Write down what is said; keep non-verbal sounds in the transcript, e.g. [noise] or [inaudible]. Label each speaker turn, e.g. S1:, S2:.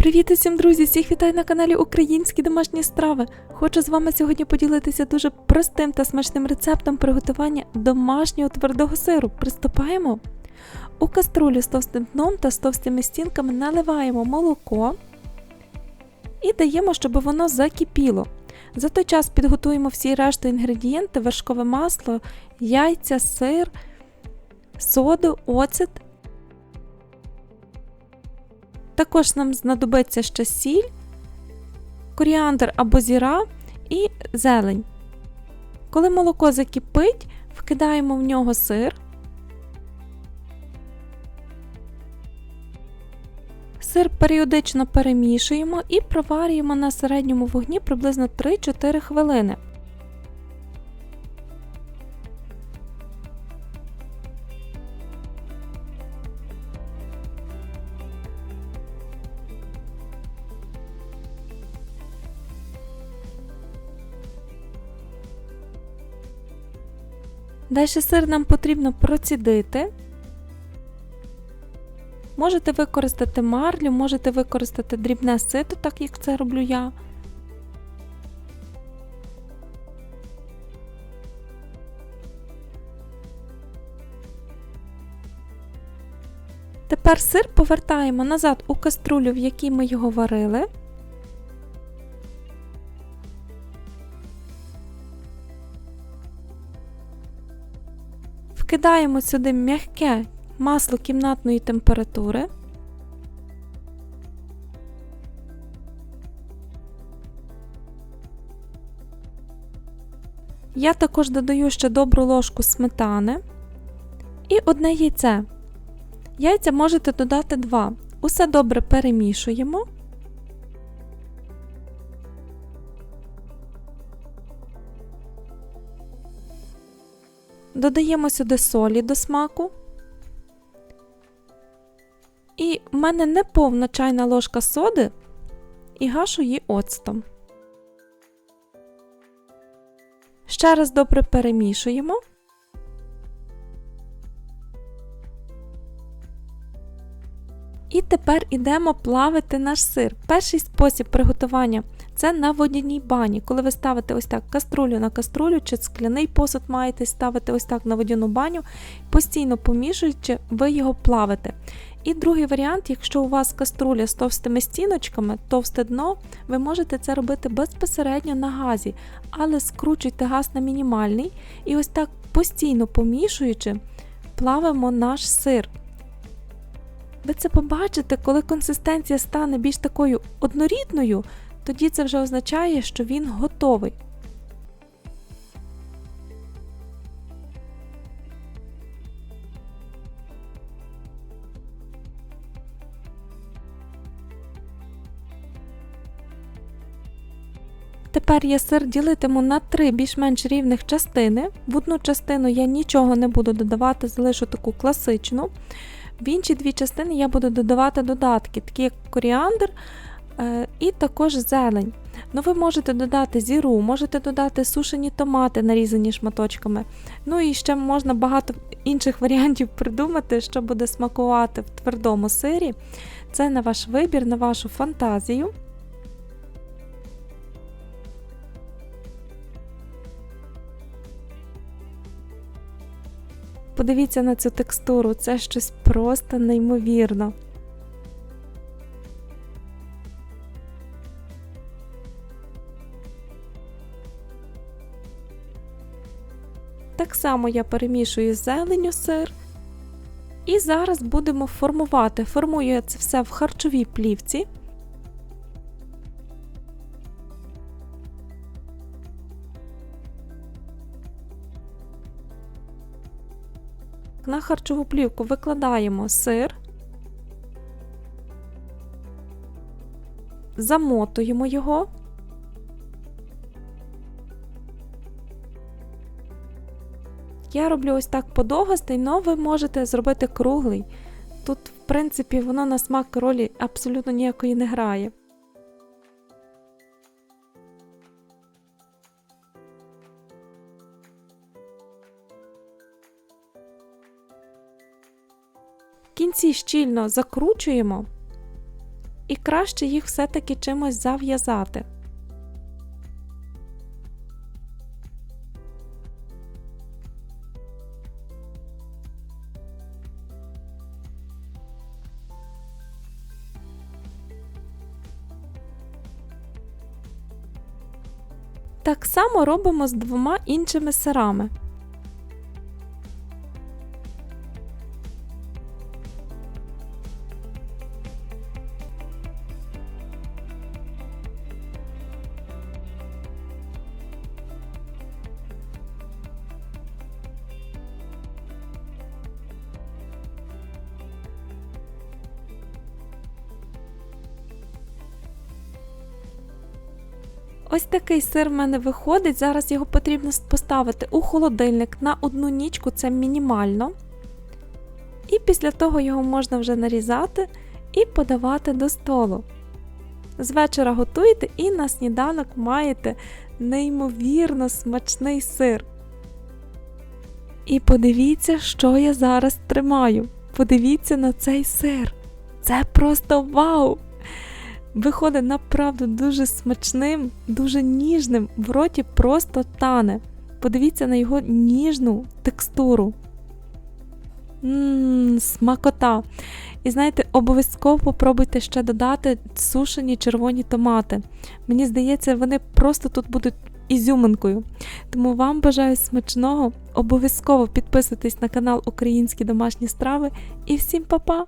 S1: Привіт усім, друзі! Всіх вітаю на каналі Українські домашні страви. Хочу з вами сьогодні поділитися дуже простим та смачним рецептом приготування домашнього твердого сиру. Приступаємо. У каструлю з товстим дном та з товстими стінками наливаємо молоко і даємо, щоб воно закипіло. За той час підготуємо всі решту інгредієнти, вершкове масло, яйця, сир, соду, оцет. Також нам знадобиться ще сіль, коріандр або зіра і зелень. Коли молоко закипить, вкидаємо в нього сир. Сир періодично перемішуємо і проварюємо на середньому вогні приблизно 3-4 хвилини. Далі сир нам потрібно процідити. Можете використати марлю, можете використати дрібне сито, так як це роблю я. Тепер сир повертаємо назад у каструлю, в якій ми його варили. Вкидаємо сюди м'яке масло кімнатної температури. Я також додаю ще добру ложку сметани і одне яйце. Яйця можете додати два. Усе добре перемішуємо. Додаємо сюди солі до смаку. І в мене не повна чайна ложка соди і гашу її оцтом. Ще раз добре перемішуємо. Тепер ідемо плавити наш сир. Перший спосіб приготування це на водяній бані. Коли ви ставите ось так каструлю на каструлю чи скляний посуд маєте ставити ось так на водяну баню, постійно помішуючи, ви його плавите. І другий варіант, якщо у вас каструля з товстими стіночками, товсте дно, ви можете це робити безпосередньо на газі, але скручуйте газ на мінімальний і ось так постійно помішуючи, плавимо наш сир. Ви це побачите, коли консистенція стане більш такою однорідною, тоді це вже означає, що він готовий. Тепер я сир ділитиму на три більш-менш рівних частини. В одну частину я нічого не буду додавати, залишу таку класичну. В інші дві частини я буду додавати додатки, такі як коріандр е, і також зелень. Ну, Ви можете додати зіру, можете додати сушені томати, нарізані шматочками. Ну і ще можна багато інших [laughs] варіантів придумати, що буде смакувати в твердому сирі. Це на ваш вибір, на вашу фантазію. Подивіться на цю текстуру, це щось просто неймовірно. Так само я перемішую зеленю сир. І зараз будемо формувати. Формую я це все в харчовій плівці. На харчову плівку викладаємо сир, замотуємо його. Я роблю ось так подовгостий, але ви можете зробити круглий. Тут, в принципі, воно на смак ролі абсолютно ніякої не грає. Кінці щільно закручуємо і краще їх все-таки чимось зав'язати. Так само робимо з двома іншими сирами. Ось такий сир в мене виходить. Зараз його потрібно поставити у холодильник на одну нічку, це мінімально. І після того його можна вже нарізати і подавати до столу. З вечора готуєте і на сніданок маєте неймовірно смачний сир. І подивіться, що я зараз тримаю. Подивіться на цей сир. Це просто вау! Виходить направду дуже смачним, дуже ніжним, в роті просто тане. Подивіться на його ніжну текстуру. Ммм, смакота. І знаєте, обов'язково попробуйте ще додати сушені червоні томати. Мені здається, вони просто тут будуть ізюминкою. Тому вам бажаю смачного. Обов'язково підписуйтесь на канал Українські домашні страви і всім па-па!